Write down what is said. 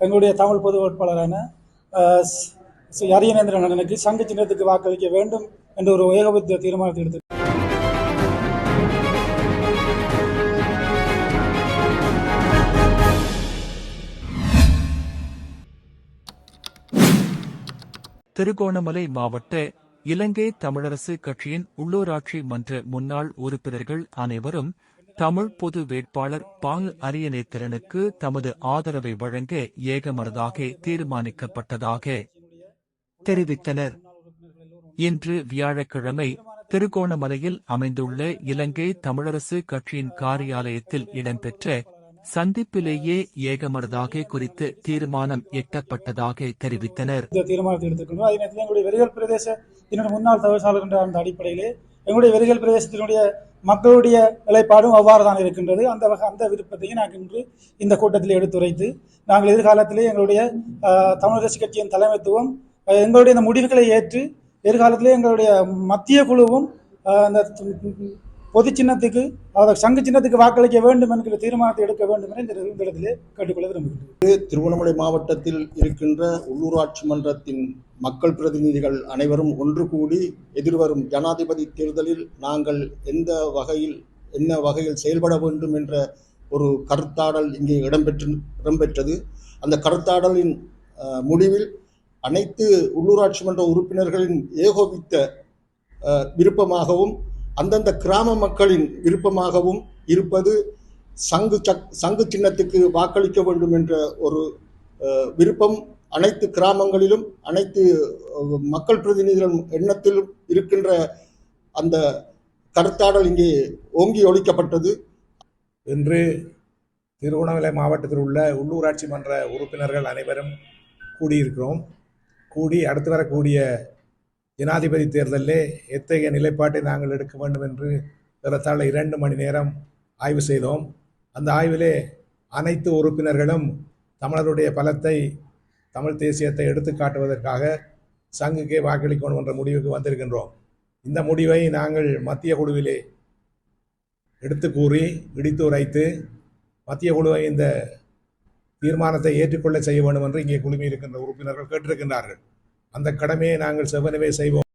எங்களுடைய தமிழ் பொது வேட்பாளரான ஸ்ரீ அரியநேந்திரன் அண்ணனுக்கு சங்க சின்னத்துக்கு வாக்களிக்க வேண்டும் என்ற ஒரு ஏகபத்திய தீர்மானத்தை எடுத்து திருகோணமலை மாவட்ட இலங்கை தமிழரசு கட்சியின் உள்ளூராட்சி மன்ற முன்னாள் உறுப்பினர்கள் அனைவரும் தமிழ் பொது வேட்பாளர் பால் அரியநேத்திரனுக்கு தமது ஆதரவை வழங்க ஏகமனதாக தீர்மானிக்கப்பட்டதாக தெரிவித்தனர். இன்று வியாழக்கிழமை திருகோணமலையில் அமைந்துள்ள இலங்கை தமிழரசு கட்சியின் காரியாலயத்தில் இடம்பெற்ற சந்திப்பிலேயே ஏகமனதாக குறித்து தீர்மானம் எட்டப்பட்டதாக தெரிவித்தனர். இந்த தீர்மானத்தை எடுத்துக்கொண்டோம் அதே நேரத்தில் எங்களுடைய வெறிகள் பிரதேச என்னுடைய முன்னாள் தவிசாளர் என்ற அந்த அடிப்படையிலே எங்களுடைய வெறிகள் பிரதேசத்தினுடைய மக்களுடைய நிலைப்பாடும் அவ்வாறு தான் இருக்கின்றது. அந்த வகை அந்த விருப்பத்தையும் நாங்கள் இன்று இந்த கூட்டத்தில் எடுத்துரைத்து நாங்கள் எதிர்காலத்திலே எங்களுடைய தமிழக கட்சி கட்சியின் தலைமைத்துவம் எங்களுடைய இந்த முடிவுகளை ஏற்று எதிர்காலத்திலே எங்களுடைய மத்திய குழுவும் அந்த பொது சின்னத்துக்கு அதாவது சங்க சின்னத்துக்கு வாக்களிக்க வேண்டும் என்கிற தீர்மானத்தை எடுக்க வேண்டும் என இந்த இந்த இடத்திலே கேட்டுக்கொள்ள விரும்புகிறேன் திருவண்ணாமலை மாவட்டத்தில் இருக்கின்ற உள்ளூராட்சி மன்றத்தின் மக்கள் பிரதிநிதிகள் அனைவரும் ஒன்று கூடி எதிர்வரும் ஜனாதிபதி தேர்தலில் நாங்கள் எந்த வகையில் என்ன வகையில் செயல்பட வேண்டும் என்ற ஒரு கருத்தாடல் இங்கே இடம்பெற்று இடம்பெற்றது. அந்த கருத்தாடலின் முடிவில் அனைத்து உள்ளூராட்சி மன்ற உறுப்பினர்களின் ஏகோபித்த விருப்பமாகவும் அந்தந்த கிராம மக்களின் விருப்பமாகவும் இருப்பது சங்கு சக் சங்கு சின்னத்துக்கு வாக்களிக்க வேண்டும் என்ற ஒரு விருப்பம் அனைத்து கிராமங்களிலும் அனைத்து மக்கள் பிரதிநிதிகள் எண்ணத்திலும் இருக்கின்ற அந்த கருத்தாடல் இங்கே ஓங்கி ஒழிக்கப்பட்டது. இன்று திருவண்ணாமலை மாவட்டத்தில் உள்ள உள்ளூராட்சி மன்ற உறுப்பினர்கள் அனைவரும் கூடியிருக்கிறோம். கூடி அடுத்து வரக்கூடிய ஜனாதிபதி தேர்தலிலே எத்தகைய நிலைப்பாட்டை நாங்கள் எடுக்க வேண்டும் என்று ஏறத்தாழ இரண்டு மணி நேரம் ஆய்வு செய்தோம். அந்த ஆய்விலே அனைத்து உறுப்பினர்களும் தமிழருடைய பலத்தை தமிழ் தேசியத்தை எடுத்து காட்டுவதற்காக சங்குக்கே வாக்களிக்கணும் என்ற முடிவுக்கு வந்திருக்கின்றோம். இந்த முடிவை நாங்கள் மத்திய குழுவிலே எடுத்து கூறி இடித்து உரைத்து மத்திய குழுவை இந்த தீர்மானத்தை ஏற்றுக்கொள்ள செய்ய வேண்டும் என்று இங்கே குழுமி இருக்கின்ற உறுப்பினர்கள் கேட்டிருக்கின்றார்கள். அந்த கடமையை நாங்கள் செவ்வனவே செய்வோம்.